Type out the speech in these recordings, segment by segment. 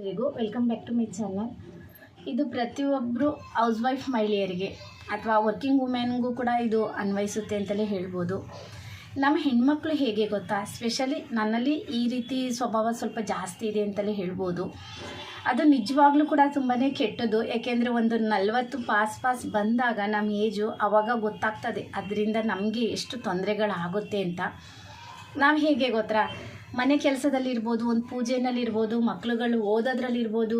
ಎಲ್ರಿಗೂ welcome back to my channel. ಇದು ಪ್ರತಿಯೊಬ್ಬರು ಹೌಸ್ ವೈಫ್ ಮಹಿಳೆಯರಿಗೆ ಅಥವಾ ವರ್ಕಿಂಗ್ ವುಮೆನ್ಗೂ ಕೂಡ ಇದು ಅನ್ವಯಿಸುತ್ತೆ ಅಂತಲೇ ಹೇಳ್ಬೋದು. ನಮ್ಮ ಹೆಣ್ಮಕ್ಳು ಹೇಗೆ ಗೊತ್ತಾ? ಸ್ಪೆಷಲಿ ನನ್ನಲ್ಲಿ ಈ ರೀತಿ ಸ್ವಭಾವ ಸ್ವಲ್ಪ ಜಾಸ್ತಿ ಇದೆ ಅಂತಲೇ ಹೇಳ್ಬೋದು. ಅದು ನಿಜವಾಗ್ಲೂ ಕೂಡ ತುಂಬಾ ಕೆಟ್ಟದ್ದು. ಯಾಕೆಂದರೆ ಒಂದು ನಲವತ್ತು ಪಾಸ್ ಪಾಸ್ ಬಂದಾಗ ನಮ್ಮ ಏಜು ಆವಾಗ ಗೊತ್ತಾಗ್ತದೆ. ಅದರಿಂದ ನಮಗೆ ಎಷ್ಟು ತೊಂದರೆಗಳಾಗುತ್ತೆ ಅಂತ. ನಾವು ಹೇಗೆ ಗೊತ್ತಾ? ಮನೆ ಕೆಲಸದಲ್ಲಿರ್ಬೋದು, ಒಂದು ಪೂಜೆನಲ್ಲಿರ್ಬೋದು, ಮಕ್ಳುಗಳು ಓದೋದ್ರಲ್ಲಿರ್ಬೋದು,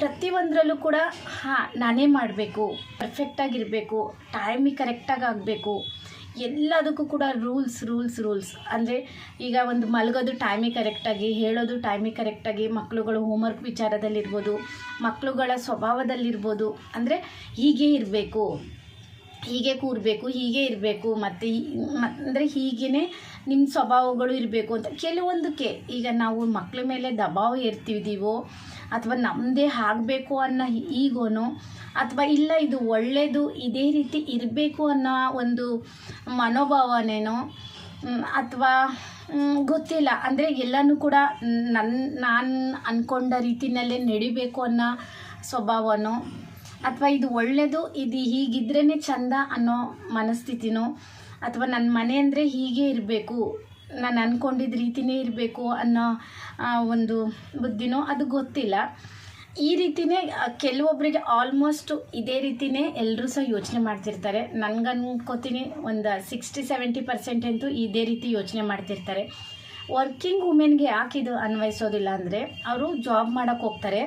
ಪ್ರತಿಯೊಂದರಲ್ಲೂ ಕೂಡ ಹಾಂ, ನಾನೇ ಮಾಡಬೇಕು ಪರ್ಫೆಕ್ಟಾಗಿರಬೇಕು ಟೈಮಿಗೆ ಕರೆಕ್ಟಾಗಿ ಆಗಬೇಕು. ಎಲ್ಲದಕ್ಕೂ ಕೂಡ ರೂಲ್ಸ್ ರೂಲ್ಸ್ ರೂಲ್ಸ್ ಅಂದರೆ ಈಗ ಒಂದು ಮಲಗೋದು ಟೈಮಿಗೆ ಕರೆಕ್ಟಾಗಿ ಹೇಳೋದು ಟೈಮಿಗೆ ಕರೆಕ್ಟಾಗಿ ಮಕ್ಕಳುಗಳು ಹೋಮ್ವರ್ಕ್ ವಿಚಾರದಲ್ಲಿರ್ಬೋದು ಮಕ್ಕಳುಗಳ ಸ್ವಭಾವದಲ್ಲಿರ್ಬೋದು, ಅಂದರೆ ಹೀಗೆ ಇರಬೇಕು. ಹೀಗೆ ಕೂರಬೇಕು, ಹೀಗೆ ಇರಬೇಕು, ಮತ್ತು ಅಂದರೆ ಹೀಗೇ ನಿಮ್ಮ ಸ್ವಭಾವಗಳು ಇರಬೇಕು ಅಂತ. ಕೆಲವೊಂದಕ್ಕೆ ಈಗ ನಾವು ಮಕ್ಕಳ ಮೇಲೆ ದಬಾವ್ ಇರ್ತಿದ್ದೀವೋ ಅಥವಾ ನಮ್ಮದೇ ಆಗಬೇಕು ಅನ್ನೋ ಈಗೋನೋ, ಅಥವಾ ಇಲ್ಲ ಇದು ಒಳ್ಳೆಯದು ಇದೇ ರೀತಿ ಇರಬೇಕು ಅನ್ನೋ ಒಂದು ಮನೋಭಾವನೇನೋ ಅಥವಾ ಗೊತ್ತಿಲ್ಲ. ಅಂದರೆ ಎಲ್ಲನೂ ಕೂಡ ನನ್ನ ನಾನು ಅಂದ್ಕೊಂಡ ರೀತಿಯಲ್ಲೇ ನಡಿಬೇಕು ಅನ್ನೋ ಸ್ವಭಾವನೋ ಅಥವಾ ಇದು ಒಳ್ಳೆಯದು ಇದು ಹೀಗಿದ್ರೇ ಚಂದ ಅನ್ನೋ ಮನಸ್ಥಿತಿನೋ, ಅಥವಾ ನನ್ನ ಮನೆ ಅಂದರೆ ಹೀಗೆ ಇರಬೇಕು, ನಾನು ಅಂದ್ಕೊಂಡಿದ್ದ ರೀತಿಯೇ ಇರಬೇಕು ಅನ್ನೋ ಒಂದು ಬುದ್ಧಿನೋ ಅದು ಗೊತ್ತಿಲ್ಲ. ಈ ರೀತಿಯೇ ಕೆಲವೊಬ್ಬರಿಗೆ ಆಲ್ಮೋಸ್ಟು ಇದೇ ರೀತಿಯೇ ಎಲ್ಲರೂ ಸಹ ಯೋಚನೆ ಮಾಡ್ತಿರ್ತಾರೆ. ನನಗೆ ಅನ್ಕೋತೀನಿ ಒಂದು ಸಿಕ್ಸ್ಟಿ ಸೆವೆಂಟಿ ಪರ್ಸೆಂಟ್ ಅಂತೂ ಇದೇ ರೀತಿ ಯೋಚನೆ ಮಾಡ್ತಿರ್ತಾರೆ. ವರ್ಕಿಂಗ್ ವುಮೆನ್ಗೆ ಯಾಕೆ ಇದು ಅನ್ವಯಿಸೋದಿಲ್ಲ ಅಂದರೆ, ಅವರು ಜಾಬ್ ಮಾಡೋಕ್ಕೆ ಹೋಗ್ತಾರೆ.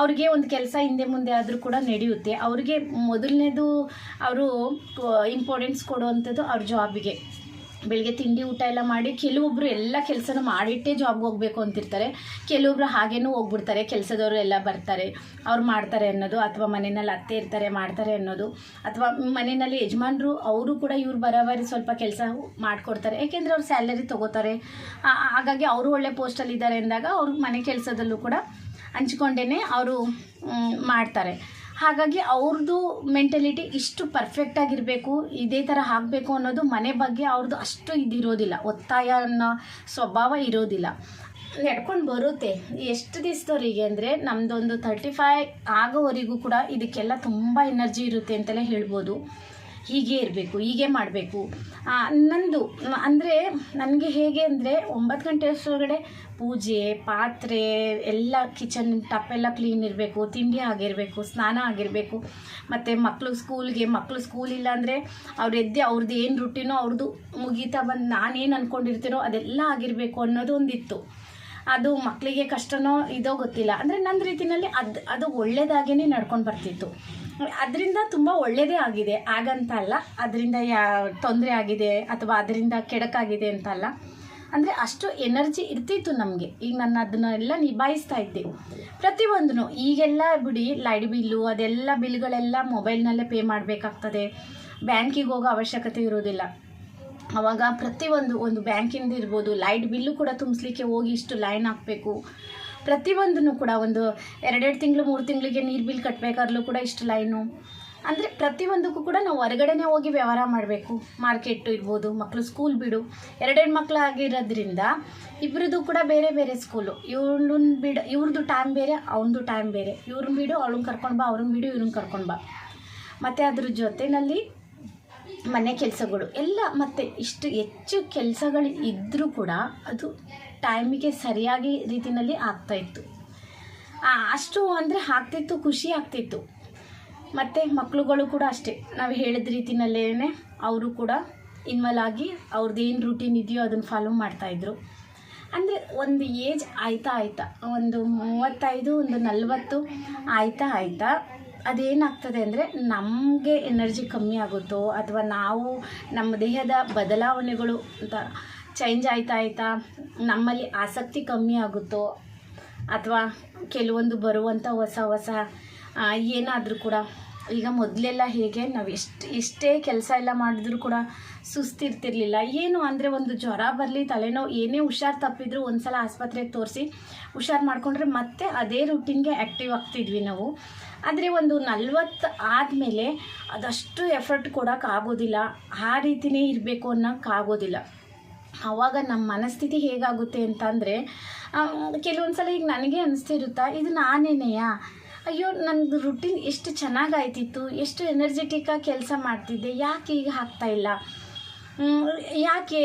ಅವ್ರಿಗೆ ಒಂದು ಕೆಲಸ ಹಿಂದೆ ಮುಂದೆ ಆದರೂ ಕೂಡ ನಡೆಯುತ್ತೆ. ಅವ್ರಿಗೆ ಮೊದಲನೇದು ಅವರು ಇಂಪಾರ್ಟೆನ್ಸ್ ಕೊಡುವಂಥದ್ದು ಅವ್ರ ಜಾಬಿಗೆ ಬೆಳಗ್ಗೆ ತಿಂಡಿ ಊಟ ಎಲ್ಲ ಮಾಡಿ ಕೆಲವೊಬ್ಬರು ಎಲ್ಲ ಕೆಲಸನ ಮಾಡಿಟ್ಟೇ ಜಾಬ್ಗೆ ಹೋಗಬೇಕು ಅಂತಿರ್ತಾರೆ. ಕೆಲವೊಬ್ಬರು ಹಾಗೇನೂ ಹೋಗ್ಬಿಡ್ತಾರೆ, ಕೆಲಸದವರು ಎಲ್ಲ ಬರ್ತಾರೆ. ಅವ್ರು ಮಾಡ್ತಾರೆ ಅನ್ನೋದು ಅಥವಾ ಮನೆಯಲ್ಲಿ ಅತ್ತೆ ಇರ್ತಾರೆ, ಮಾಡ್ತಾರೆ ಅನ್ನೋದು. ಅಥವಾ ಮನೆಯಲ್ಲಿ ಯಜಮಾನರು, ಅವರು ಕೂಡ ಇವ್ರು ಬರೋಬರಿ ಸ್ವಲ್ಪ ಕೆಲಸ ಮಾಡಿಕೊಡ್ತಾರೆ. ಏಕೆಂದರೆ ಅವ್ರು ಸ್ಯಾಲರಿ ತೊಗೋತಾರೆ. ಹಾಗಾಗಿ ಅವರು ಒಳ್ಳೆ ಪೋಸ್ಟಲ್ಲಿದ್ದಾರೆ ಅಂದಾಗ ಅವ್ರ ಮನೆ ಕೆಲಸದಲ್ಲೂ ಕೂಡ ಹಂಚ್ಕೊಂಡೇ ಅವರು ಮಾಡ್ತಾರೆ. ಹಾಗಾಗಿ ಅವ್ರದ್ದು ಮೆಂಟಲಿಟಿ ಇಷ್ಟು ಪರ್ಫೆಕ್ಟಾಗಿರಬೇಕು ಇದೇ ಥರ ಆಗಬೇಕು ಅನ್ನೋದು ಮನೆ ಬಗ್ಗೆ ಅವ್ರದ್ದು ಅಷ್ಟು ಇದಿರೋದಿಲ್ಲ. ಒತ್ತಾಯ ಅನ್ನೋ ಸ್ವಭಾವ ಇರೋದಿಲ್ಲ. ನಡ್ಕೊಂಡು ಬರುತ್ತೆ. ಎಷ್ಟು ದಿವಸದವರಿಗೆ ಅಂದರೆ ನಮ್ಮದೊಂದು ತರ್ಟಿ ಫೈ ಆಗೋವರೆಗೂ ಕೂಡ ಇದಕ್ಕೆಲ್ಲ ತುಂಬ ಎನರ್ಜಿ ಇರುತ್ತೆ ಅಂತಲೇ ಹೇಳ್ಬೋದು. ಹೀಗೆ ಇರಬೇಕು, ಹೀಗೆ ಮಾಡಬೇಕು. ನಂದು, ಅಂದರೆ ನನಗೆ ಹೇಗೆ ಅಂದರೆ ಒಂಬತ್ತು ಗಂಟೆ ಅಷ್ಟರೊಳಗಡೆ ಪೂಜೆ, ಪಾತ್ರೆ, ಎಲ್ಲ ಕಿಚನ್ ಟಪ್ಪೆಲ್ಲ ಕ್ಲೀನ್ ಇರಬೇಕು, ತಿಂಡಿ ಆಗಿರಬೇಕು, ಸ್ನಾನ ಆಗಿರಬೇಕು. ಮತ್ತು ಮಕ್ಕಳು ಸ್ಕೂಲ್ಗೆ ಮಕ್ಕಳು ಸ್ಕೂಲ್ ಇಲ್ಲ ಅಂದರೆ ಅವ್ರು ಎದ್ದೆ ಅವ್ರದ್ದು ಏನು ರುಟೀನೋ ಅವ್ರದ್ದು ಮುಗೀತಾ ಬಂದು ನಾನೇನು ಅಂದ್ಕೊಂಡಿರ್ತೀನೋ ಅದೆಲ್ಲ ಆಗಿರಬೇಕು ಅನ್ನೋದು ಒಂದಿತ್ತು. ಅದು ಮಕ್ಕಳಿಗೆ ಕಷ್ಟನೋ ಇದೋ ಗೊತ್ತಿಲ್ಲ. ಅಂದರೆ ನನ್ನ ರೀತಿಯಲ್ಲಿ ಅದು ಅದು ಒಳ್ಳೆಯದಾಗೇ ನಡ್ಕೊಂಡು ಬರ್ತಿತ್ತು. ಅದರಿಂದ ತುಂಬ ಒಳ್ಳೆಯದೇ ಆಗಿದೆ. ಹಾಗಂತ ಅಲ್ಲ. ಅದರಿಂದ ಯಾ, ತೊಂದರೆ ಆಗಿದೆ ಅಥವಾ ಅದರಿಂದ ಕೆಡಕಾಗಿದೆ ಅಂತ ಅಲ್ಲ. ಅಂದರೆ ಅಷ್ಟು ಎನರ್ಜಿ ಇರ್ತಿತ್ತು ನಮಗೆ. ಈಗ ನಾನು ಅದನ್ನೆಲ್ಲ ನಿಭಾಯಿಸ್ತಾ ಇದ್ದೆ. ಪ್ರತಿಯೊಂದೂ ಈಗೆಲ್ಲ ಬಿಡಿ, ಲೈಟ್ ಬಿಲ್ಲು, ಅದೆಲ್ಲ ಬಿಲ್ಗಳೆಲ್ಲ ಮೊಬೈಲ್ನಲ್ಲೇ ಪೇ ಮಾಡಬೇಕಾಗ್ತದೆ. ಬ್ಯಾಂಕಿಗೆ ಹೋಗೋ ಅವಶ್ಯಕತೆ ಇರೋದಿಲ್ಲ. ಅವಾಗ ಪ್ರತಿಯೊಂದು ಒಂದು ಬ್ಯಾಂಕಿಂದ ಇರ್ಬೋದು, ಲೈಟ್ ಬಿಲ್ಲು ಕೂಡ ತುಂಬಿಸ್ಲಿಕ್ಕೆ ಹೋಗಿ ಇಷ್ಟು ಲೈನ್ ಹಾಕಬೇಕು. ಪ್ರತಿಯೊಂದನ್ನು ಕೂಡ ಒಂದು ಎರಡೆರಡು ತಿಂಗಳು, ಮೂರು ತಿಂಗಳಿಗೆ ನೀರು ಬಿಲ್ ಕಟ್ಟಬೇಕಾದ್ರೂ ಕೂಡ ಇಷ್ಟು ಲೈನು. ಅಂದರೆ ಪ್ರತಿಯೊಂದಕ್ಕೂ ಕೂಡ ನಾವು ಹೊರಗಡೆನೇ ಹೋಗಿ ವ್ಯವಹಾರ ಮಾಡಬೇಕು. ಮಾರ್ಕೆಟ್ ಇರ್ಬೋದು ಮಕ್ಕಳು ಸ್ಕೂಲ್ ಬಿಡು. ಎರಡೆರಡು ಮಕ್ಕಳು ಆಗಿರೋದ್ರಿಂದ ಇಬ್ಬರದ್ದು ಕೂಡ ಬೇರೆ ಬೇರೆ ಸ್ಕೂಲು. ಇವ್ರನ್ನು ಬಿಡು, ಇವ್ರದ್ದು ಟೈಮ್ ಬೇರೆ, ಅವನದು ಟೈಮ್ ಬೇರೆ. ಇವ್ರನ್ನ ಬಿಡು ಅವ್ಳನ್ನ ಕರ್ಕೊಂಡು ಬಾ ಅವ್ರನ್ನ ಬಿಡು ಇವ್ರನ್ನ ಕರ್ಕೊಂಡು ಬಾ. ಮತ್ತು ಅದ್ರ ಜೊತೆಯಲ್ಲಿ ಮನೆ ಕೆಲಸಗಳು ಎಲ್ಲ ಮತ್ತು ಇಷ್ಟು ಹೆಚ್ಚು ಕೆಲಸಗಳು ಇದ್ದರೂ ಕೂಡ ಅದು ಟೈಮಿಗೆ ಸರಿಯಾಗಿ ರೀತಿಯಲ್ಲಿ ಆಗ್ತಾಯಿತ್ತು ಅಷ್ಟು ಅಂದರೆ ಆಗ್ತಿತ್ತು, ಖುಷಿ ಆಗ್ತಿತ್ತು. ಮತ್ತು ಮಕ್ಕಳುಗಳು ಕೂಡ ಅಷ್ಟೇ. ನಾವು ಹೇಳಿದ ರೀತಿಯಲ್ಲೇ ಅವರು ಕೂಡ ಇನ್ವಾಲ್ವ್ ಆಗಿ ಅವ್ರದ್ದು ಏನು ರೂಟೀನ್ ಇದೆಯೋ ಅದನ್ನು ಫಾಲೋ ಮಾಡ್ತಾಯಿದ್ರು ಅಂದರೆ ಒಂದು ಏಜ್ ಆಯ್ತಾ ಆಯ್ತಾ, ಒಂದು ಮೂವತ್ತೈದು, ಒಂದು ನಲವತ್ತು ಆಯ್ತಾ ಆಯ್ತಾ ಅದೇನಾಗ್ತದೆ ಅಂದರೆ ನಮಗೆ ಎನರ್ಜಿ ಕಮ್ಮಿ ಆಗುತ್ತೋ ಅಥವಾ ನಾವು ನಮ್ಮ ದೇಹದ ಬದಲಾವಣೆಗಳು ಅಂತ ಚೇಂಜ್ ಆಯ್ತಾ ಆಯ್ತಾ ನಮ್ಮಲ್ಲಿ ಆಸಕ್ತಿ ಕಮ್ಮಿ ಆಗುತ್ತೋ ಅಥವಾ ಕೆಲವೊಂದು ಬರುವಂಥ ಹೊಸ ಹೊಸ ಏನಾದರೂ ಕೂಡ ಈಗ ಮೊದಲೆಲ್ಲ ಹೇಗೆ ನಾವು ಎಷ್ಟು, ಎಷ್ಟೇ ಕೆಲಸ ಎಲ್ಲ ಮಾಡಿದ್ರು ಕೂಡ ಸುಸ್ತಿರ್ತಿರ್ಲಿಲ್ಲ. ಏನು ಅಂದರೆ ಒಂದು ಜ್ವರ ಬರಲಿ, ತಲೆನೋವು, ಏನೇ ಹುಷಾರು ತಪ್ಪಿದ್ರು ಒಂದು ಸಲ ಆಸ್ಪತ್ರೆಗೆ ತೋರಿಸಿ ಹುಷಾರು ಮಾಡಿಕೊಂಡ್ರೆ ಮತ್ತೆ ಅದೇ ರೂಟೀನ್ಗೆ ಆ್ಯಕ್ಟಿವ್ ಆಗ್ತಿದ್ವಿ ನಾವು. ಆದರೆ ಒಂದು ನಲ್ವತ್ತು ಆದಮೇಲೆ ಅದಷ್ಟು ಎಫರ್ಟ್ ಕೊಡೋಕ್ಕಾಗೋದಿಲ್ಲ ಆ ರೀತಿಯೇ ಇರಬೇಕು ಅನ್ನೋಕ್ಕಾಗೋದಿಲ್ಲ ಆವಾಗ ನಮ್ಮ ಮನಸ್ಥಿತಿ ಹೇಗಾಗುತ್ತೆ ಅಂತಂದರೆ ಕೆಲವೊಂದು ಸಲ ಈಗ ನನಗೆ ಅನಿಸ್ತಿರುತ್ತಾ, ಇದು ನಾನೇನೆಯಾ? ಅಯ್ಯೋ ನನ್ನದು ರುಟೀನ್ ಎಷ್ಟು ಚೆನ್ನಾಗಾಯ್ತಿತ್ತು, ಎಷ್ಟು ಎನರ್ಜೆಟಿಕ್ಕಾಗಿ ಕೆಲಸ ಮಾಡ್ತಿದ್ದೆ, ಯಾಕೆ ಈಗ ಆಗ್ತಾ ಇಲ್ಲ? ಯಾಕೆ?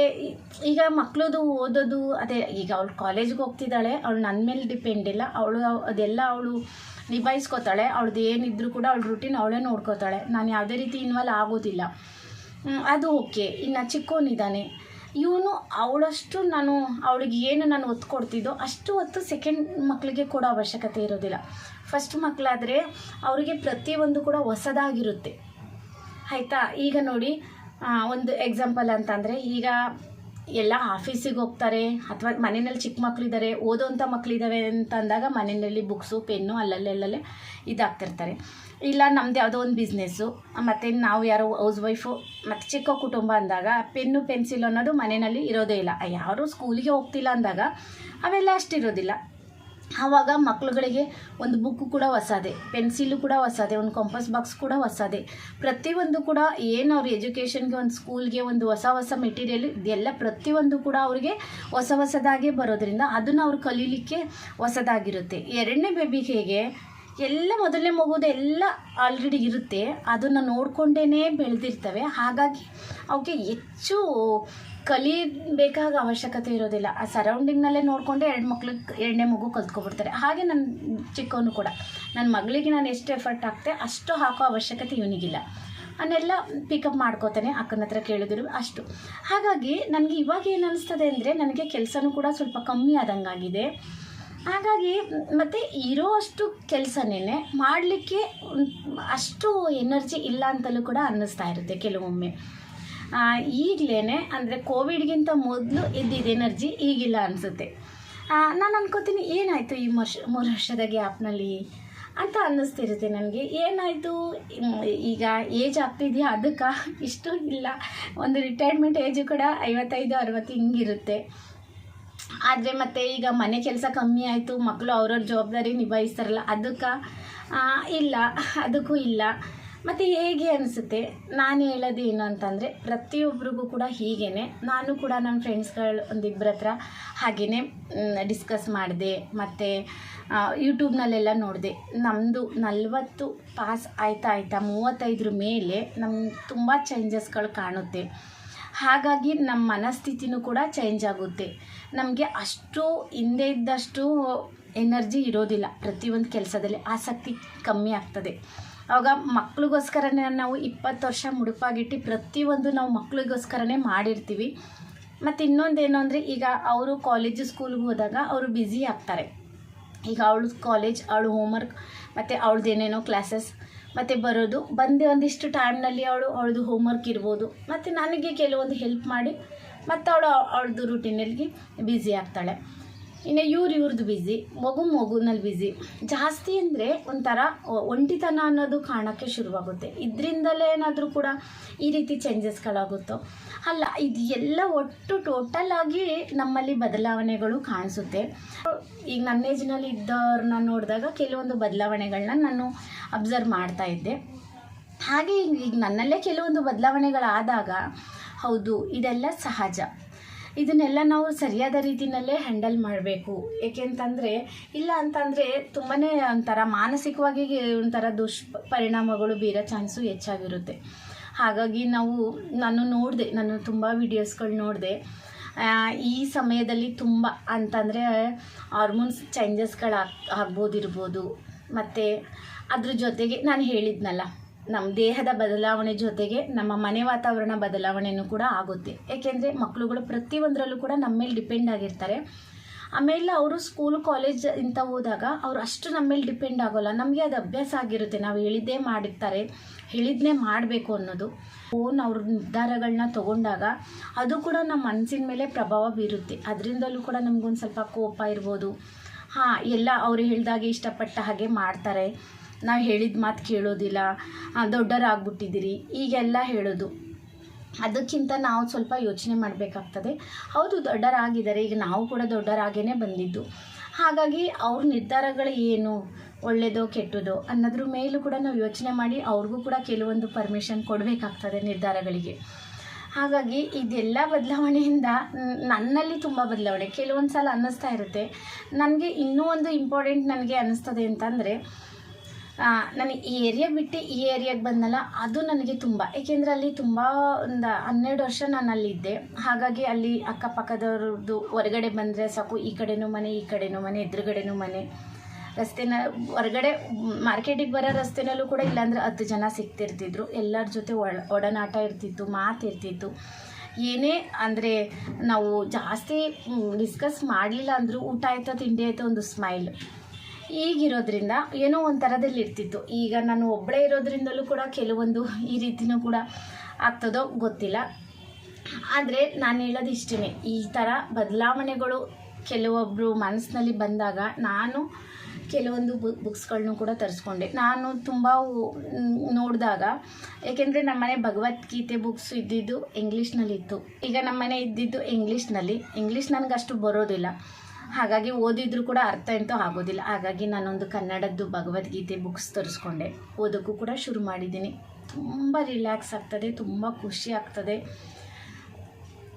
ಈಗ ಮಕ್ಕಳದು ಓದೋದು, ಅದೇ ಈಗ ಅವಳು ಕಾಲೇಜ್ಗೆ ಹೋಗ್ತಿದ್ದಾಳೆ, ಅವಳು ನನ್ನ ಮೇಲೆ ಡಿಪೆಂಡ್ ಇಲ್ಲ, ಅವಳು, ಅದೆಲ್ಲ ಅವಳು ನಿಭಾಯಿಸ್ಕೋತಾಳೆ. ಅವಳದು ಏನಿದ್ರು ಕೂಡ ಅವಳ ರುಟೀನ್ ಅವಳೇ ನೋಡ್ಕೋತಾಳೆ. ನಾನು ಯಾವುದೇ ರೀತಿ ಇನ್ವಾಲ್ವ್ ಆಗೋದಿಲ್ಲ. ಅದು ಓಕೆ. ಇನ್ನು ಚಿಕ್ಕವನಿದ್ದಾನೆ ಇವನು ಅವಳಷ್ಟು ನಾನು, ಅವಳಿಗೆ ಏನು ನಾನು ಒತ್ತು ಕೊಡ್ತಿದ್ದೋ ಅಷ್ಟು ಹೊತ್ತು ಸೆಕೆಂಡ್ ಮಕ್ಕಳಿಗೆ ಕೂಡ ಅವಶ್ಯಕತೆ ಇರೋದಿಲ್ಲ. ಫಸ್ಟ್ ಮಕ್ಕಳಾದರೆ ಅವರಿಗೆ ಪ್ರತಿಯೊಂದು ಕೂಡ ಹೊಸದಾಗಿರುತ್ತೆ. ಆಯಿತಾ? ಈಗ ನೋಡಿ ಒಂದು ಎಕ್ಸಾಂಪಲ್ ಅಂತಂದರೆ ಈಗ ಎಲ್ಲ ಆಫೀಸಿಗೆ ಹೋಗ್ತಾರೆ, ಅಥವಾ ಮನೆಯಲ್ಲಿ ಚಿಕ್ಕ ಮಕ್ಕಳಿದ್ದಾರೆ ಓದೋಂಥ ಮಕ್ಕಳಿದ್ದಾವೆ ಅಂತ ಅಂದಾಗ ಮನೆಯಲ್ಲಿ ಬುಕ್ಸು ಪೆನ್ನು ಅಲ್ಲಲ್ಲೇ ಇದಾಗ್ತಿರ್ತಾರೆ. ಇಲ್ಲ ನಮ್ಮದು ಯಾವುದೋ ಒಂದು ಬಿಸ್ನೆಸ್ಸು ಮತ್ತು ನಾವು ಯಾರೋ ಹೌಸ್ ವೈಫು ಮತ್ತು ಚಿಕ್ಕ ಕುಟುಂಬ ಅಂದಾಗ ಪೆನ್ನು ಪೆನ್ಸಿಲ್ ಅನ್ನೋದು ಮನೆಯಲ್ಲಿ ಇರೋದೇ ಇಲ್ಲ. ಯಾರು ಸ್ಕೂಲಿಗೆ ಹೋಗ್ತಿಲ್ಲ ಅಂದಾಗ ಅವೆಲ್ಲ ಅಷ್ಟಿರೋದಿಲ್ಲ. ಆವಾಗ ಮಕ್ಳುಗಳಿಗೆ ಒಂದು ಬುಕ್ಕು ಕೂಡ ಹೊಸದೇ, ಪೆನ್ಸಿಲು ಕೂಡ ಹೊಸದೇ, ಒಂದು ಕಂಪಸ್ ಬಾಕ್ಸ್ ಕೂಡ ಹೊಸದೇ. ಪ್ರತಿಯೊಂದು ಕೂಡ ಏನು ಅವ್ರ ಎಜುಕೇಷನ್ಗೆ ಒಂದು ಸ್ಕೂಲ್ಗೆ ಒಂದು ಹೊಸ ಹೊಸ ಮೆಟೀರಿಯಲ್ ಇದೆಲ್ಲ ಪ್ರತಿಯೊಂದು ಕೂಡ ಅವ್ರಿಗೆ ಹೊಸ ಹೊಸದಾಗೇ ಬರೋದ್ರಿಂದ ಅದನ್ನು ಅವ್ರು ಕಲೀಲಿಕ್ಕೆ ಹೊಸದಾಗಿರುತ್ತೆ. ಎರಡನೇ ಬೇಬಿಗೆ ಎಲ್ಲ ಮೊದಲನೇ ಮಗುದು ಎಲ್ಲ ಆಲ್ರೆಡಿ ಇರುತ್ತೆ, ಅದನ್ನು ನೋಡಿಕೊಂಡೇ ಬೆಳೆದಿರ್ತವೆ. ಹಾಗಾಗಿ ಅವಕ್ಕೆ ಹೆಚ್ಚು ಕಲಿಬೇಕಾಗ ಅವಶ್ಯಕತೆ ಇರೋದಿಲ್ಲ. ಆ ಸರೌಂಡಿಂಗ್ನಲ್ಲೇ ನೋಡಿಕೊಂಡೆ ಎರಡು ಮಕ್ಳಿಗೆ ಎರಡನೇ ಮಗು ಕಲ್ತ್ಕೊಬಿಡ್ತಾರೆ. ಹಾಗೆ ನನ್ನ ಚಿಕ್ಕವನು ಕೂಡ. ನನ್ನ ಮಗಳಿಗೆ ನಾನು ಎಷ್ಟು ಎಫರ್ಟ್ ಹಾಕ್ತೆ ಅಷ್ಟು ಹಾಕೋ ಅವಶ್ಯಕತೆ ಇವನಿಗಿಲ್ಲ. ಅನ್ನೆಲ್ಲ ಪಿಕಪ್ ಮಾಡ್ಕೋತಾನೆ, ಅಕ್ಕನ ಹತ್ರ ಕೇಳಿದ್ರು ಅಷ್ಟು. ಹಾಗಾಗಿ ನನಗೆ ಇವಾಗ ಏನು ಅನಿಸ್ತದೆ ಅಂದರೆ ನನಗೆ ಕೆಲಸನೂ ಕೂಡ ಸ್ವಲ್ಪ ಕಮ್ಮಿ ಆದಂಗಾಗಿದೆ. ಹಾಗಾಗಿ ಮತ್ತು ಇರೋ ಅಷ್ಟು ಕೆಲಸನೇ ಮಾಡಲಿಕ್ಕೆ ಅಷ್ಟು ಎನರ್ಜಿ ಇಲ್ಲ ಅಂತಲೂ ಕೂಡ ಅನ್ನಿಸ್ತಾ ಇರುತ್ತೆ ಕೆಲವೊಮ್ಮೆ. ಈಗಲೇ ಅಂದರೆ ಕೋವಿಡ್ಗಿಂತ ಮೊದಲು ಇದ್ದಿದ್ದು ಎನರ್ಜಿ ಈಗಿಲ್ಲ ಅನಿಸುತ್ತೆ. ನಾನು ಅನ್ಕೋತೀನಿ, ಏನಾಯಿತು ಈ ವರ್ಷ, ಮೂರು ವರ್ಷದ ಗ್ಯಾಪ್ನಲ್ಲಿ? ಅಂತ ಅನ್ನಿಸ್ತಿರುತ್ತೆ ನನಗೆ. ಏನಾಯಿತು? ಈಗ ಏಜ್ ಆಗ್ತಿದೆಯಾ ಅದಕ್ಕೆ ಇಷ್ಟು ಇಲ್ಲ. ಒಂದು ರಿಟೈರ್ಮೆಂಟ್ ಏಜು ಕೂಡ ಐವತ್ತೈದು, ಅರವತ್ತು ಹಿಂಗಿರುತ್ತೆ. ಆದರೆ ಮತ್ತೆ ಈಗ ಮನೆ ಕೆಲಸ ಕಮ್ಮಿ ಆಯಿತು ಮಕ್ಕಳು ಅವ್ರವ್ರ ಜವಾಬ್ದಾರಿ ನಿಭಾಯಿಸ್ತಾರಲ್ಲ, ಅದಕ್ಕೆ ಇಲ್ಲ, ಅದಕ್ಕೂ ಇಲ್ಲ. ಮತ್ತು ಹೇಗೆ ಅನಿಸುತ್ತೆ? ನಾನು ಹೇಳೋದು ಏನು ಅಂತಂದರೆ ಪ್ರತಿಯೊಬ್ಬರಿಗೂ ಕೂಡ ಹೀಗೇ ನಾನು ಕೂಡ ನನ್ನ ಫ್ರೆಂಡ್ಸ್ಗಳು ಒಂದಿಬ್ಬರ ಹತ್ರ ಹಾಗೆಯೇ ಡಿಸ್ಕಸ್ ಮಾಡಿದೆ, ಮತ್ತು ಯೂಟ್ಯೂಬ್ನಲ್ಲೆಲ್ಲ ನೋಡಿದೆ. ನಮ್ಮದು ನಲವತ್ತು ಪಾಸ್ ಆಯ್ತಾ ಆಯ್ತಾ ಮೂವತ್ತೈದರ ಮೇಲೆ ನಮ್ಮ ತುಂಬ ಚೇಂಜಸ್ಗಳು ಕಾಣುತ್ತೆ. ಹಾಗಾಗಿ ನಮ್ಮ ಮನಸ್ಥಿತಿನೂ ಕೂಡ ಚೇಂಜ್ ಆಗುತ್ತೆ. ನಮಗೆ ಅಷ್ಟು ಹಿಂದೆ ಇದ್ದಷ್ಟು ಎನರ್ಜಿ ಇರೋದಿಲ್ಲ. ಪ್ರತಿಯೊಂದು ಕೆಲಸದಲ್ಲಿ ಆಸಕ್ತಿ ಕಮ್ಮಿ ಆಗ್ತದೆ. ಆವಾಗ ಮಕ್ಳಿಗೋಸ್ಕರನೇ ನಾವು ಇಪ್ಪತ್ತು ವರ್ಷ ಮುಡುಪಾಗಿಟ್ಟು ಪ್ರತಿಯೊಂದು ನಾವು ಮಕ್ಳಿಗೋಸ್ಕರನೇ ಮಾಡಿರ್ತೀವಿ. ಮತ್ತು ಇನ್ನೊಂದೇನು ಅಂದರೆ ಈಗ ಅವರು ಕಾಲೇಜು ಸ್ಕೂಲ್ಗೆ ಹೋದಾಗ ಅವರು ಬ್ಯುಸಿ ಆಗ್ತಾರೆ. ಈಗ ಅವಳು ಕಾಲೇಜ್ ಅವಳು ಹೋಮ್ವರ್ಕ್ ಮತ್ತು ಅವಳದ್ದು ಏನೇನೋ ಕ್ಲಾಸಸ್ ಮತ್ತು ಬರೋದು. ಬಂದೆ ಒಂದಿಷ್ಟು ಟೈಮ್ನಲ್ಲಿ ಅವಳು ಅವಳದು ಹೋಮ್ವರ್ಕ್ ಇರ್ಬೋದು. ಮತ್ತು ನನಗೆ ಕೆಲವೊಂದು ಹೆಲ್ಪ್ ಮಾಡಿ, ಮತ್ತು ಅವಳು ಅವಳದು ರುಟೀನಲ್ಲಿ ಬ್ಯುಸಿ ಆಗ್ತಾಳೆ. ಇನ್ನು ಇವ್ರು ಇವ್ರದ್ದು ಬ್ಯುಸಿ ಮಗು ಮಗುನಲ್ಲಿ ಬ್ಯುಸಿ ಜಾಸ್ತಿ ಅಂದರೆ ಒಂಥರ ಒಂಟಿತನ ಅನ್ನೋದು ಕಾಣೋಕ್ಕೆ ಶುರುವಾಗುತ್ತೆ. ಇದರಿಂದಲೇ ಏನಾದರೂ ಕೂಡ ಈ ರೀತಿ ಚೇಂಜಸ್ಗಳಾಗುತ್ತೋ ಅಲ್ಲ, ಇದು ಎಲ್ಲ ಒಟ್ಟು ಟೋಟಲ್ ಆಗಿ ನಮ್ಮಲ್ಲಿ ಬದಲಾವಣೆಗಳು ಕಾಣಿಸುತ್ತೆ. ಈಗ ನನ್ನ ಏಜ್ನಲ್ಲಿ ಇದ್ದವ್ರನ್ನ ನೋಡಿದಾಗ ಕೆಲವೊಂದು ಬದಲಾವಣೆಗಳನ್ನ ನಾನು ಅಬ್ಸರ್ವ್ ಮಾಡ್ತಾ ಇದ್ದೆ. ಹಾಗೆ ಈಗ ನನ್ನಲ್ಲೇ ಕೆಲವೊಂದು ಬದಲಾವಣೆಗಳಾದಾಗ, ಹೌದು, ಇದೆಲ್ಲ ಸಹಜ. ಇದನ್ನೆಲ್ಲ ನಾವು ಸರಿಯಾದ ರೀತಿಯಲ್ಲೇ ಹ್ಯಾಂಡಲ್ ಮಾಡಬೇಕು. ಏಕೆಂತಂದರೆ, ಇಲ್ಲ ಅಂತಂದರೆ ತುಂಬಾ ಒಂಥರ ಮಾನಸಿಕವಾಗಿ ಒಂಥರ ದುಷ್ಪರಿಣಾಮಗಳು ಬೀರೋ ಚಾನ್ಸು ಹೆಚ್ಚಾಗಿರುತ್ತೆ. ಹಾಗಾಗಿ ನಾವು ನಾನು ನೋಡಿದೆ, ನಾನು ತುಂಬ ವೀಡಿಯೋಸ್ಗಳು ನೋಡಿದೆ. ಈ ಸಮಯದಲ್ಲಿ ತುಂಬ ಅಂತಂದರೆ ಹಾರ್ಮೋನ್ಸ್ ಚೇಂಜಸ್ಗಳು ಆಗ್ ಆಗ್ಬೋದಿರ್ಬೋದು. ಮತ್ತು ಅದ್ರ ಜೊತೆಗೆ ನಾನು ಹೇಳಿದ್ನಲ್ಲ ನಮ್ಮ ದೇಹದ ಬದಲಾವಣೆ ಜೊತೆಗೆ ನಮ್ಮ ಮನೆ ವಾತಾವರಣ ಬದಲಾವಣೆಯೂ ಕೂಡ ಆಗುತ್ತೆ. ಏಕೆಂದರೆ ಮಕ್ಕಳುಗಳು ಪ್ರತಿಯೊಂದರಲ್ಲೂ ಕೂಡ ನಮ್ಮ ಮೇಲೆ ಡಿಪೆಂಡ್ ಆಗಿರ್ತಾರೆ. ಆಮೇಲೆ ಅವರು ಸ್ಕೂಲ್ ಕಾಲೇಜ್ ಇಂಥ ಹೋದಾಗ ಅವ್ರು ಅಷ್ಟು ನಮ್ಮ ಮೇಲೆ ಡಿಪೆಂಡ್ ಆಗೋಲ್ಲ. ನಮಗೆ ಅದು ಅಭ್ಯಾಸ ಆಗಿರುತ್ತೆ. ನಾವು ಹೇಳಿದ್ದೇ ಮಾಡಿರ್ತಾರೆ. ಹೇಳಿದ್ನೇ ಮಾಡಬೇಕು ಅನ್ನೋದು. ಫೋನ್ ಅವ್ರ ನಿರ್ಧಾರಗಳನ್ನ ತೊಗೊಂಡಾಗ ಅದು ಕೂಡ ನಮ್ಮ ಮನಸ್ಸಿನ ಮೇಲೆ ಪ್ರಭಾವ ಬೀರುತ್ತೆ. ಅದರಿಂದಲೂ ಕೂಡ ನಮಗೊಂದು ಸ್ವಲ್ಪ ಕೋಪ ಇರ್ಬೋದು. ಹಾಂ, ಎಲ್ಲ ಅವ್ರು ಹೇಳಿದಾಗೆ ಇಷ್ಟಪಟ್ಟ ಹಾಗೆ ಮಾಡ್ತಾರೆ. ನಾವು ಹೇಳಿದ ಮಾತು ಕೇಳೋದಿಲ್ಲ. ದೊಡ್ಡವರಾಗ್ಬಿಟ್ಟಿದ್ದೀರಿ ಈಗೆಲ್ಲ ಹೇಳೋದು. ಅದಕ್ಕಿಂತ ನಾವು ಸ್ವಲ್ಪ ಯೋಚನೆ ಮಾಡಬೇಕಾಗ್ತದೆ. ಹೌದು, ದೊಡ್ಡರಾಗಿದ್ದಾರೆ. ಈಗ ನಾವು ಕೂಡ ದೊಡ್ಡರಾಗೇ ಬಂದಿದ್ದು. ಹಾಗಾಗಿ ಅವ್ರ ನಿರ್ಧಾರಗಳು ಏನು? ಒಳ್ಳೆಯದೋ ಕೆಟ್ಟದೋ ಅನ್ನೋದ್ರ ಮೇಲೂ ಕೂಡ ನಾವು ಯೋಚನೆ ಮಾಡಿ ಅವ್ರಿಗೂ ಕೂಡ ಕೆಲವೊಂದು ಪರ್ಮಿಷನ್ ಕೊಡಬೇಕಾಗ್ತದೆ ನಿರ್ಧಾರಗಳಿಗೆ. ಹಾಗಾಗಿ ಇದೆಲ್ಲ ಬದಲಾವಣೆಯಿಂದ ನನ್ನಲ್ಲಿ ತುಂಬ ಬದಲಾವಣೆ. ಕೆಲವೊಂದು ಸಲ ಅನ್ನಿಸ್ತಾ ಇರುತ್ತೆ. ನನಗೆ ಇನ್ನೂ ಒಂದು ಇಂಪಾರ್ಟೆಂಟ್ ನನಗೆ ಅನ್ನಿಸ್ತದೆ ಅಂತಂದರೆ ನಾನು ಈ ಏರಿಯಾ ಬಿಟ್ಟು ಈ ಏರಿಯಾಗೆ ಬಂದನಲ್ಲ, ಅದು ನನಗೆ ತುಂಬ, ಏಕೆಂದರೆ ಅಲ್ಲಿ ತುಂಬ ಒಂದು ಹನ್ನೆರಡು ವರ್ಷ ನಾನು ಅಲ್ಲಿದ್ದೆ. ಹಾಗಾಗಿ ಅಲ್ಲಿ ಅಕ್ಕಪಕ್ಕದವ್ರದ್ದು ಹೊರಗಡೆ ಬಂದರೆ ಸಾಕು, ಈ ಕಡೆನೂ ಮನೆ, ಈ ಕಡೆನೂ ಮನೆ, ಎದುರುಗಡೆನೂ ಮನೆ. ರಸ್ತೆನ, ಹೊರಗಡೆ ಮಾರ್ಕೆಟಿಗೆ ಬರೋ ರಸ್ತೆನಲ್ಲೂ ಕೂಡ ಇಲ್ಲಾಂದರೆ ಹತ್ತು ಜನ ಸಿಗ್ತಿರ್ತಿದ್ರು ಎಲ್ಲರ ಜೊತೆ ಒಡನಾಟ ಇರ್ತಿತ್ತು ಮಾತಿರ್ತಿತ್ತು ಏನೇ ಅಂದರೆ ನಾವು ಜಾಸ್ತಿ ಡಿಸ್ಕಸ್ ಮಾಡಲಿಲ್ಲ ಅಂದರೂ ಊಟ ಆಯಿತು, ತಿಂಡಿ ಆಯಿತು, ಒಂದು ಸ್ಮೈಲ್ ಈಗಿರೋದ್ರಿಂದ ಏನೋ ಒಂಥರದಲ್ಲಿ ಇರ್ತಿತ್ತು. ಈಗ ನಾನು ಒಬ್ಬಳೇ ಇರೋದ್ರಿಂದಲೂ ಕೂಡ ಕೆಲವೊಂದು ಈ ರೀತಿನೂ ಕೂಡ ಆಗ್ತದೋ ಗೊತ್ತಿಲ್ಲ. ಆದರೆ ನಾನು ಹೇಳೋದು ಇಷ್ಟೇ ಈ ಥರ ಬದಲಾವಣೆಗಳು ಕೆಲವೊಬ್ಬರು ಮನಸ್ಸಿನಲ್ಲಿ ಬಂದಾಗ ನಾನು ಕೆಲವೊಂದು ಬುಕ್ ಬುಕ್ಸ್ಗಳನ್ನೂ ಕೂಡ ತರಿಸ್ಕೊಂಡೆ. ನಾನು ತುಂಬ ನೋಡಿದಾಗ, ಏಕೆಂದರೆ ನಮ್ಮನೆ ಭಗವದ್ಗೀತೆ ಬುಕ್ಸ್ ಇದ್ದಿದ್ದು ಇಂಗ್ಲೀಷ್ನಲ್ಲಿತ್ತು ಈಗ ನಮ್ಮನೆ ಇದ್ದಿದ್ದು ಇಂಗ್ಲೀಷ್ನಲ್ಲಿ ಇಂಗ್ಲೀಷ್ ನನಗಷ್ಟು ಬರೋದಿಲ್ಲ. ಹಾಗಾಗಿ ಓದಿದ್ರು ಕೂಡ ಅರ್ಥ ಎಂತೂ ಆಗೋದಿಲ್ಲ. ಹಾಗಾಗಿ ನಾನೊಂದು ಕನ್ನಡದ್ದು ಭಗವದ್ಗೀತೆ ಬುಕ್ಸ್ ತರಿಸ್ಕೊಂಡೆ. ಓದೋಕ್ಕೂ ಕೂಡ ಶುರು ಮಾಡಿದ್ದೀನಿ. ತುಂಬ ರಿಲ್ಯಾಕ್ಸ್ ಆಗ್ತದೆ, ತುಂಬ ಖುಷಿ ಆಗ್ತದೆ.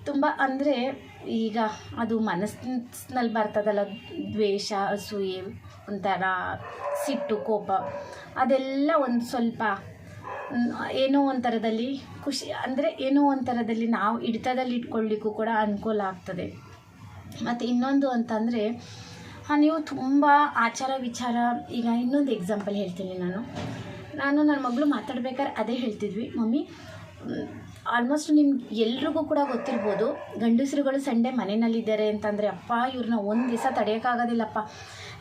ತುಂಬ ಅಂದರೆ ಈಗ ಅದು ಮನಸ್ಸಿನಲ್ಲಿ ಬರ್ತದಲ್ಲ, ದ್ವೇಷ, ಅಸೂಯೆ, ಒಂಥರ ಸಿಟ್ಟು, ಕೋಪ, ಅದೆಲ್ಲ ಒಂದು ಸ್ವಲ್ಪ ಏನೋ ಒಂಥರದಲ್ಲಿ ಖುಷಿ, ಅಂದರೆ ಏನೋ ಒಂಥರದಲ್ಲಿ ನಾವು ಹಿಡಿತದಲ್ಲಿ ಇಟ್ಕೊಳ್ಳಿಕ್ಕೂ ಕೂಡ ಅನುಕೂಲ ಆಗ್ತದೆ. ಮತ್ತು ಇನ್ನೊಂದು ಅಂತಂದರೆ ನೀವು ತುಂಬ ಆಚಾರ ವಿಚಾರ, ಈಗ ಇನ್ನೊಂದು ಎಕ್ಸಾಂಪಲ್ ಹೇಳ್ತೀನಿ ನಾನು. ನಾನು ನನ್ನ ಮಗಳು ಮಾತಾಡ್ಬೇಕಾದ್ರೆ ಅದೇ ಹೇಳ್ತಿದ್ವಿ, ಮಮ್ಮಿ ಆಲ್ಮೋಸ್ಟ್ ನಿಮ್ಗೆ ಎಲ್ರಿಗೂ ಕೂಡ ಗೊತ್ತಿರ್ಬೋದು, ಗಂಡಸರುಗಳು ಸಂಡೇ ಮನೆಯಲ್ಲಿದ್ದಾರೆ ಅಂತಂದರೆ, ಅಪ್ಪ ಇವ್ರನ್ನ ಒಂದು ದಿವಸ ತಡೆಯೋಕ್ಕಾಗೋದಿಲ್ಲಪ್ಪ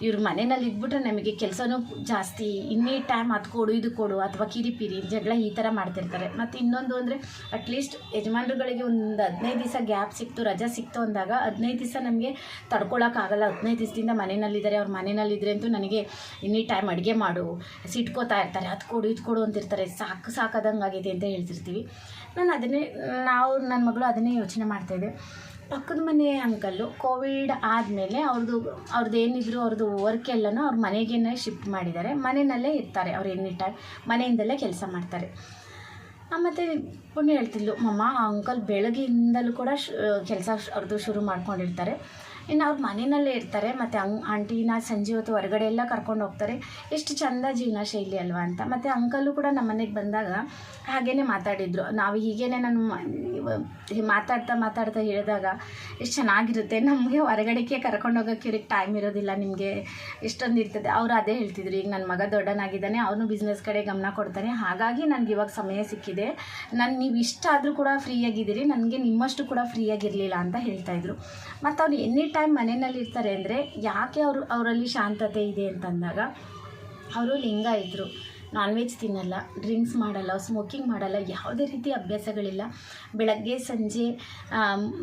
ಇವ್ರ ಮನೆಯಲ್ಲಿ ಇದ್ಬಿಟ್ರೆ ನಮಗೆ ಕೆಲಸನೂ ಜಾಸ್ತಿ, ಇನ್ನೇ ಟೈಮ್ ಅದು ಕೊಡು, ಇದು ಕೊಡು, ಅಥವಾ ಕಿರಿಪಿರಿ ಜಗಳ ಈ ಥರ ಮಾಡ್ತಿರ್ತಾರೆ. ಮತ್ತು ಇನ್ನೊಂದು ಅಂದರೆ ಅಟ್ಲೀಸ್ಟ್ ಯಜಮಾನ್ರುಗಳಿಗೆ ಒಂದು ಹದಿನೈದು ದಿವಸ ಗ್ಯಾಪ್ ಸಿಕ್ತು, ರಜಾ ಸಿಕ್ತು ಅಂದಾಗ, ಹದಿನೈದು ದಿವಸ ನಮಗೆ ತಡ್ಕೊಳಕ್ಕಾಗಲ್ಲ. ಹದಿನೈದು ದಿವಸದಿಂದ ಮನೆಯಲ್ಲಿದ್ದಾರೆ, ಅವ್ರ ಮನೆಯಲ್ಲಿದ್ದರೆ ಅಂತೂ ನನಗೆ ಇನ್ನೀ ಟೈಮ್ ಅಡುಗೆ ಮಾಡು, ಸಿಟ್ಕೋತಾ ಇರ್ತಾರೆ, ಅದು ಕೊಡು, ಇದು ಕೊಡು ಅಂತಿರ್ತಾರೆ. ಸಾಕು ಸಾಕಾದಂಗೆ ಆಗಿದೆ ಅಂತ ಹೇಳ್ತಿರ್ತೀವಿ. ನಾನು ಅದನ್ನೇ, ನಾವು ನನ್ನ ಮಗಳು ಅದನ್ನೇ ಯೋಚನೆ ಮಾಡ್ತಾಯಿದ್ದೆ ಪಕ್ಕದ ಮನೆ ಅಂಕಲ್ಲು, ಕೋವಿಡ್ ಆದಮೇಲೆ ಅವ್ರದ್ದು ಅವ್ರದ್ದು ಏನಿದ್ರು ಅವ್ರದ್ದು ವರ್ಕ್ ಎಲ್ಲನೂ ಅವ್ರ ಮನೆಗೇನೆ ಶಿಫ್ಟ್ ಮಾಡಿದ್ದಾರೆ. ಮನೆಯಲ್ಲೇ ಇರ್ತಾರೆ, ಅವ್ರು ಎನಿ ಟೈಮ್ ಮನೆಯಿಂದಲೇ ಕೆಲಸ ಮಾಡ್ತಾರೆ. ಮತ್ತು ಪುಣ್ಯ ಹೇಳ್ತಿದ್ಲು, ಮಮ್ಮ, ಆ ಅಂಕಲ್ ಬೆಳಗ್ಗೆಯಿಂದಲೂ ಕೂಡ ಶ್ ಕೆಲಸ ಅವ್ರದ್ದು ಶುರು ಮಾಡ್ಕೊಂಡಿರ್ತಾರೆ. ಇನ್ನು ಅವ್ರ ಮನೆಯಲ್ಲೇ ಇರ್ತಾರೆ, ಮತ್ತು ಅಂಗ್ ಆಂಟಿನ ಸಂಜೆ ಹೊತ್ತು ಹೊರಗಡೆ ಎಲ್ಲ ಕರ್ಕೊಂಡು ಹೋಗ್ತಾರೆ. ಎಷ್ಟು ಚಂದ ಜೀವನ ಶೈಲಿ ಅಲ್ವಾ ಅಂತ. ಮತ್ತು ಅಂಕಲು ಕೂಡ ನಮ್ಮ ಮನೆಗೆ ಬಂದಾಗ ಹಾಗೇ ಮಾತಾಡಿದರು. ನಾವು ಹೀಗೇ ನಾನು ಮಾತಾಡ್ತಾ ಮಾತಾಡ್ತಾ ಹೇಳಿದಾಗ ಎಷ್ಟು ಚೆನ್ನಾಗಿರುತ್ತೆ. ನಮಗೆ ಹೊರಗಡೆಗೆ ಕರ್ಕೊಂಡು ಹೋಗೋಕ್ಕೆ ಟೈಮ್ ಇರೋದಿಲ್ಲ, ನಿಮಗೆ ಎಷ್ಟೊಂದು ಇರ್ತದೆ. ಅವರು ಅದೇ ಹೇಳ್ತಿದ್ರು, ಈಗ ನನ್ನ ಮಗ ದೊಡ್ಡನಾಗಿದ್ದಾನೆ, ಅವನು ಬಿಸ್ನೆಸ್ ಕಡೆ ಗಮನ ಕೊಡ್ತಾನೆ. ಹಾಗಾಗಿ ನನಗೆ ಇವಾಗ ಸಮಯ ಸಿಕ್ಕಿದೆ. ನಾನು, ನೀವು ಇಷ್ಟ ಆದರೂ ಕೂಡ ಫ್ರೀಯಾಗಿದ್ದೀರಿ ನನಗೆ ನಿಮ್ಮಷ್ಟು ಕೂಡ ಫ್ರೀಯಾಗಿರಲಿಲ್ಲ ಅಂತ ಹೇಳ್ತಾಯಿದ್ರು ಮತ್ತು ಅವ್ರು ಎನಿ ಮನೆಯಲ್ಲಿ ಇರ್ತಾರೆ ಅಂದರೆ ಯಾಕೆ ಅವರು ಅವರಲ್ಲಿ ಶಾಂತತೆ ಇದೆ ಅಂತಂದಾಗ ಅವರು ಲಿಂಗ ಇದ್ದರು ನಾನ್ ವೆಜ್ ತಿನ್ನಲ್ಲ ಡ್ರಿಂಕ್ಸ್ ಮಾಡಲ್ಲ ಸ್ಮೋಕಿಂಗ್ ಮಾಡಲ್ಲ, ಯಾವುದೇ ರೀತಿ ಅಭ್ಯಾಸಗಳಿಲ್ಲ. ಬೆಳಗ್ಗೆ, ಸಂಜೆ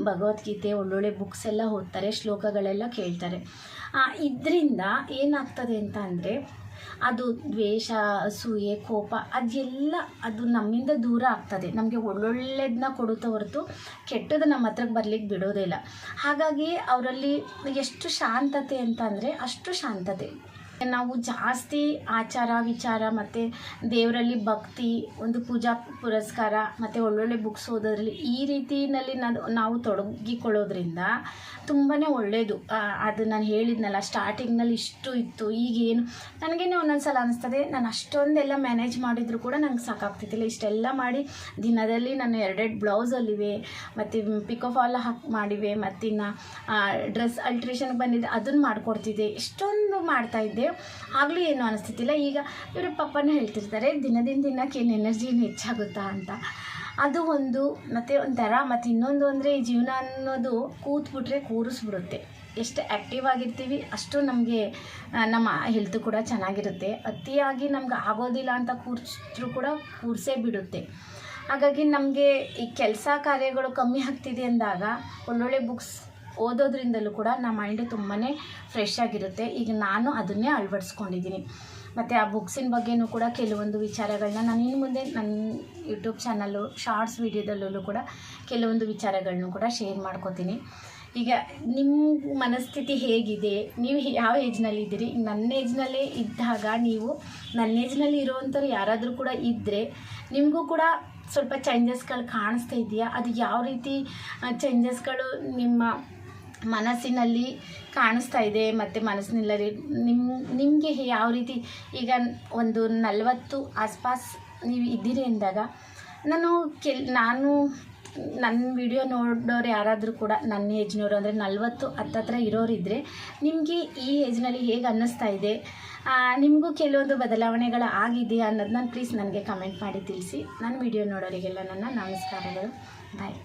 ಭಗವದ್ಗೀತೆ, ಒಳ್ಳೊಳ್ಳೆ ಬುಕ್ಸ್ ಎಲ್ಲ ಓದ್ತಾರೆ, ಶ್ಲೋಕಗಳೆಲ್ಲ ಕೇಳ್ತಾರೆ. ಇದರಿಂದ ಏನಾಗ್ತದೆ ಅಂತ ಅಂದರೆ ಅದು ದ್ವೇಷ, ಅಸೂಯೆ, ಕೋಪ, ಅದೆಲ್ಲ ಅದು ನಮ್ಮಿಂದ ದೂರ ಆಗ್ತದೆ. ನಮಗೆ ಒಳ್ಳೊಳ್ಳೆದನ್ನ ಕೊಡುತ್ತೆ ಹೊರತು ಕೆಟ್ಟದ್ದು ನಮ್ಮ ಹತ್ರಕ್ಕೆ ಬರ್ಲಿಕ್ಕೆ ಬಿಡೋದೇ ಇಲ್ಲ. ಹಾಗಾಗಿ ಅವರಲ್ಲಿ ಎಷ್ಟು ಶಾಂತತೆ ಅಂತ ಅಂದರೆ ಅಷ್ಟು ಶಾಂತತೆ. ನಾವು ಜಾಸ್ತಿ ಆಚಾರ, ವಿಚಾರ ಮತ್ತು ದೇವರಲ್ಲಿ ಭಕ್ತಿ, ಒಂದು ಪೂಜಾ ಪುರಸ್ಕಾರ ಮತ್ತು ಒಳ್ಳೊಳ್ಳೆ ಬುಕ್ಸ್ ಓದೋದ್ರಲ್ಲಿ ಈ ರೀತಿಯಲ್ಲಿ ನಾನು, ನಾವು ತೊಡಗಿಕೊಳ್ಳೋದ್ರಿಂದ ತುಂಬಾ ಒಳ್ಳೆಯದು ಅದು ನಾನು ಹೇಳಿದ್ನಲ್ಲ ಸ್ಟಾರ್ಟಿಂಗ್ನಲ್ಲಿ ಇಷ್ಟು ಇತ್ತು, ಈಗೇನು? ನನಗೇನೆ ಒಂದೊಂದು ಸಲ ಅನಿಸ್ತದೆ, ನಾನು ಅಷ್ಟೊಂದೆಲ್ಲ ಮ್ಯಾನೇಜ್ ಮಾಡಿದರೂ ಕೂಡ ನಂಗೆ ಸಾಕಾಗ್ತಿದ್ದಿಲ್ಲ. ಇಷ್ಟೆಲ್ಲ ಮಾಡಿ ದಿನದಲ್ಲಿ ನಾನು ಎರಡೆರಡು ಬ್ಲೌಸಲ್ಲಿವೆ ಮತ್ತು ಪಿಕೋ ಫಾಲ್ ಹಾಕಿ ಮಾಡಿವೆ, ಮತ್ತಿನ್ನು ಡ್ರೆಸ್ ಅಲ್ಟ್ರೇಷನ್ಗೆ ಬಂದಿದ್ದೆ ಅದನ್ನು ಮಾಡಿಕೊಡ್ತಿದ್ದೆ. ಇಷ್ಟೊಂದು ಮಾಡ್ತಾಯಿದ್ದೆ ಆಗಲೂ ಏನು ಅನಿಸ್ತಿದ್ದಿಲ್ಲ. ಈಗ ಇವರು ಪಪ್ಪನ ಹೇಳ್ತಿರ್ತಾರೆ, ದಿನದಿಂದ ದಿನಕ್ಕೆ ಏನು ಎನರ್ಜಿ ಹೆಚ್ಚಾಗುತ್ತಾ ಅಂತ. ಅದು ಒಂದು, ಮತ್ತು ಒಂಥರ, ಮತ್ತು ಇನ್ನೊಂದು ಅಂದರೆ ಈ ಜೀವನ ಅನ್ನೋದು ಕೂತ್ಬಿಟ್ರೆ ಕೂರಿಸ್ಬಿಡುತ್ತೆ. ಎಷ್ಟು ಆ್ಯಕ್ಟಿವ್ ಆಗಿರ್ತೀವಿ, ಅಷ್ಟು ನಮಗೆ ನಮ್ಮ ಹೆಲ್ತ್ ಕೂಡ ಚೆನ್ನಾಗಿರುತ್ತೆ. ಅತಿಯಾಗಿ ನಮ್ಗೆ ಆಗೋದಿಲ್ಲ ಅಂತ ಕೂರಿಸಿದ್ರು ಕೂಡ ಕೂರಿಸೇ ಬಿಡುತ್ತೆ. ಹಾಗಾಗಿ ನಮಗೆ ಈ ಕೆಲಸ ಕಾರ್ಯಗಳು ಕಮ್ಮಿ ಆಗ್ತಿದೆ ಅಂದಾಗ, ಒಳ್ಳೊಳ್ಳೆ ಬುಕ್ಸ್ ಓದೋದ್ರಿಂದಲೂ ಕೂಡ ನಮ್ಮ ಮೈಂಡ್ ತುಂಬಾ ಫ್ರೆಶ್ ಆಗಿರುತ್ತೆ. ಈಗ ನಾನು ಅದನ್ನೇ ಅಳವಡಿಸ್ಕೊಂಡಿದ್ದೀನಿ. ಮತ್ತು ಆ ಬುಕ್ಸಿನ ಬಗ್ಗೆನೂ ಕೂಡ ಕೆಲವೊಂದು ವಿಚಾರಗಳನ್ನ ನಾನು ಇನ್ನು ಮುಂದೆ ನನ್ನ ಯೂಟ್ಯೂಬ್ ಚಾನಲ್ಲು ಶಾರ್ಟ್ಸ್ ವೀಡಿಯೋದಲ್ಲೂ ಕೂಡ ಕೆಲವೊಂದು ವಿಚಾರಗಳನ್ನೂ ಕೂಡ ಶೇರ್ ಮಾಡ್ಕೋತೀನಿ. ಈಗ ನಿಮ್ಮ ಮನಸ್ಥಿತಿ ಹೇಗಿದೆ? ನೀವು ಯಾವ ಏಜ್ನಲ್ಲಿ ಇದ್ದೀರಿ? ನನ್ನ ಏಜ್ನಲ್ಲೇ ಇದ್ದಾಗ ನೀವು ನನ್ನ ಏಜ್ನಲ್ಲಿ ಇರೋವಂಥವ್ರು ಯಾರಾದರೂ ಕೂಡ ಇದ್ದರೆ ನಿಮಗೂ ಕೂಡ ಸ್ವಲ್ಪ ಚೇಂಜಸ್ಗಳು ಕಾಣಿಸ್ತಾ ಇದೆಯಾ? ಅದು ಯಾವ ರೀತಿ ಚೇಂಜಸ್ಗಳು ನಿಮ್ಮ ಮನಸ್ಸಿನಲ್ಲಿ ಕಾಣಿಸ್ತಾ ಇದೆ ಮತ್ತು ಮನಸ್ಸಿನಲ್ಲಿ ನಿಮ್ಮ ನಿಮಗೆ ಯಾವ ರೀತಿ ಈಗ ಒಂದು ನಲವತ್ತು ಆಸ್ಪಾಸ್ ನೀವು ಇದ್ದೀರಿ ಅಂದಾಗ ನಾನು ಕೆಲ್, ನಾನು ನನ್ನ ವಿಡಿಯೋ ನೋಡೋರು ಯಾರಾದರೂ ಕೂಡ ನನ್ನ ಏಜ್ನವರು ಅಂದರೆ ನಲವತ್ತು ಹತ್ತತ್ರ ಇರೋರಿದ್ದರೆ ನಿಮಗೆ ಈ ಏಜ್ನಲ್ಲಿ ಹೇಗೆ ಅನ್ನಿಸ್ತಾ ಇದೆ? ನಿಮಗೂ ಕೆಲವೊಂದು ಬದಲಾವಣೆಗಳು ಆಗಿದೆಯಾ ಅನ್ನೋದನ್ನ ಪ್ಲೀಸ್ ನನಗೆ ಕಮೆಂಟ್ ಮಾಡಿ ತಿಳಿಸಿ. ನನ್ನ ವಿಡಿಯೋ ನೋಡೋರಿಗೆಲ್ಲ ನನ್ನ ನಮಸ್ಕಾರಗಳು. ಬಾಯ್